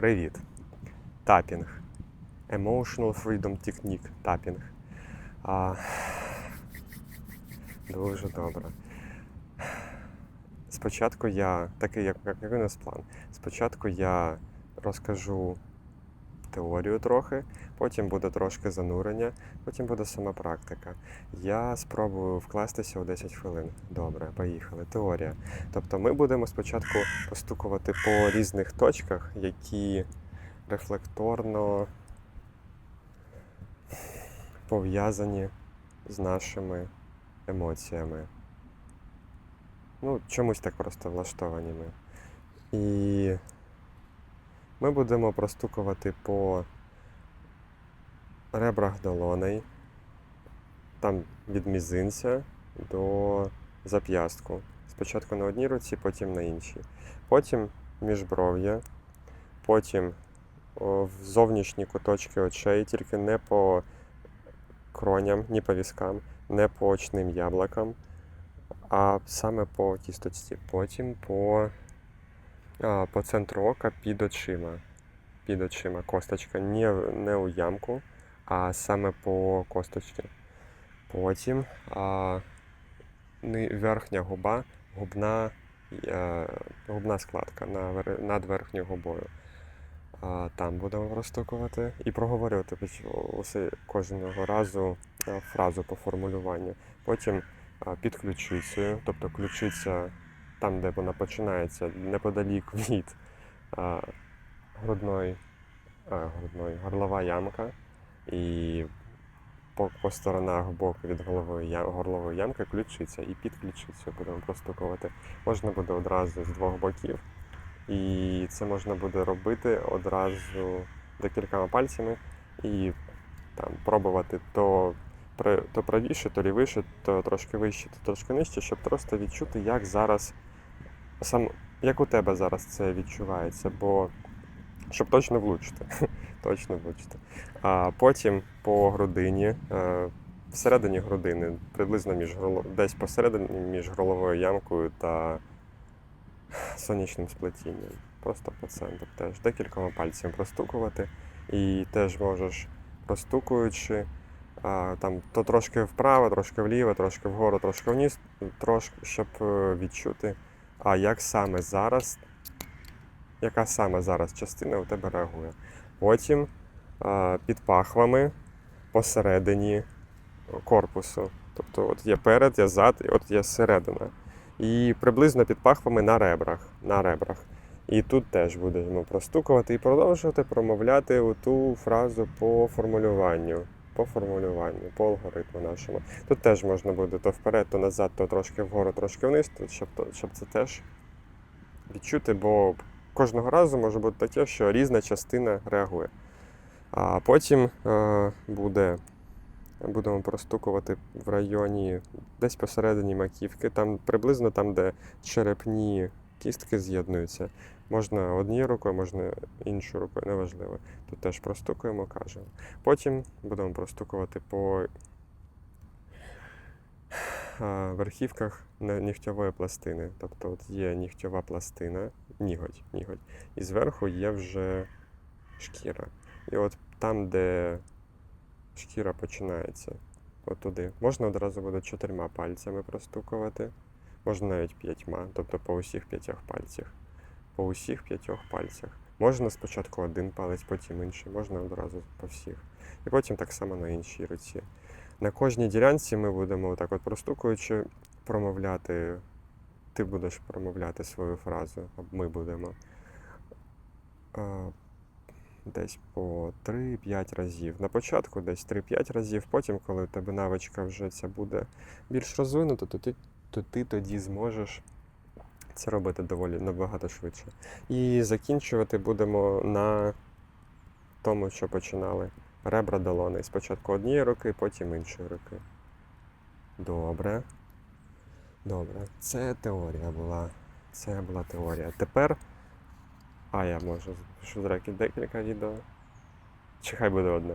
Привіт. Тапінг. Emotional Freedom Technique. Тапінг. А, дуже добре. Спочатку я, такий, як, як, у нас план. Спочатку я розкажу теорію трохи, потім буде трошки занурення, потім буде сама практика. Я спробую вкластися у 10 хвилин. Добре, поїхали. Теорія. Тобто ми будемо спочатку постукувати по різних точках, які рефлекторно пов'язані з нашими емоціями. Ну, чомусь так просто влаштовані ми. І ми будемо простукувати по ребрах долоней, там від мізинця до зап'ястку. Спочатку на одній руці, потім на іншій. Потім міжбров'я, потім в зовнішні куточки очей, тільки не по кроням, ні по віскам, не по очним яблукам, а саме по кісточці. Потім по, по центру ока під очима. Під очима косточка, не, не у ямку, а саме по косточці. Потім а, верхня губа, губна, е, губна складка на, над верхньою губою. А, там будемо розстукувати і проговорювати усе кожного разу е, фразу по формулюванню. Потім а, під ключицею, тобто ключиця там, де вона починається, неподалік від а, грудної, а, грудної, горлова ямка. І по, по сторонах боку від голови я, горлової ямки ключиця і під ключицею будемо простукувати. Можна буде одразу з двох боків. І це можна буде робити одразу декількома пальцями і там пробувати то, то правіше, то лівіше, то трошки вище, то трошки нижче, щоб просто відчути, як зараз сам, як у тебе зараз це відчувається, бо щоб точно влучити. точно влучити. А потім по грудині, е, всередині грудини, приблизно між десь посередині між горловою ямкою та сонячним сплетінням. Просто по центру теж декількома пальцями простукувати. І теж можеш простукуючи, там то трошки вправо, трошки вліво, трошки вгору, трошки вниз, трошки, щоб е, відчути, а як саме зараз, яка саме зараз частина у тебе реагує. Потім під пахвами посередині корпусу. Тобто от є перед, є зад, і от є середина. І приблизно під пахвами на ребрах. На ребрах. І тут теж будемо простукувати і продовжувати промовляти ту фразу по формулюванню. По формулюванню, по алгоритму нашому. Тут теж можна буде то вперед, то назад, то трошки вгору, трошки вниз, щоб, щоб це теж відчути, бо кожного разу може бути таке, що різна частина реагує. А потім е, буде, будемо простукувати в районі десь посередині маківки, там приблизно там, де черепні кістки з'єднуються. Можна однією рукою, можна іншою рукою, неважливо. Тут теж простукуємо, кажемо. Потім будемо простукувати по верхівках нігтьової пластини. Тобто от є нігтьова пластина, ніготь, ніготь. І зверху є вже шкіра. І от там, де шкіра починається, от туди, можна одразу буде чотирма пальцями простукувати, можна навіть п'ятьма, тобто по усіх п'ятьох пальцях. По усіх п'ятьох пальцях. Можна спочатку один палець, потім інший, можна одразу по всіх. І потім так само на іншій руці. На кожній ділянці ми будемо отак от простукуючи промовляти. Ти будеш промовляти свою фразу, ми будемо. А, десь по 3-5 разів. На початку десь 3-5 разів, потім, коли у тебе навичка вже ця буде більш розвинута, то ти, то ти тоді зможеш це робити доволі набагато швидше. І закінчувати будемо на тому, що починали. Ребра долони. Спочатку однієї руки, потім іншої руки. Добре. Добре. Це теорія була. Це була теорія. Тепер а я можу запишу декілька відео. Чи хай буде одне.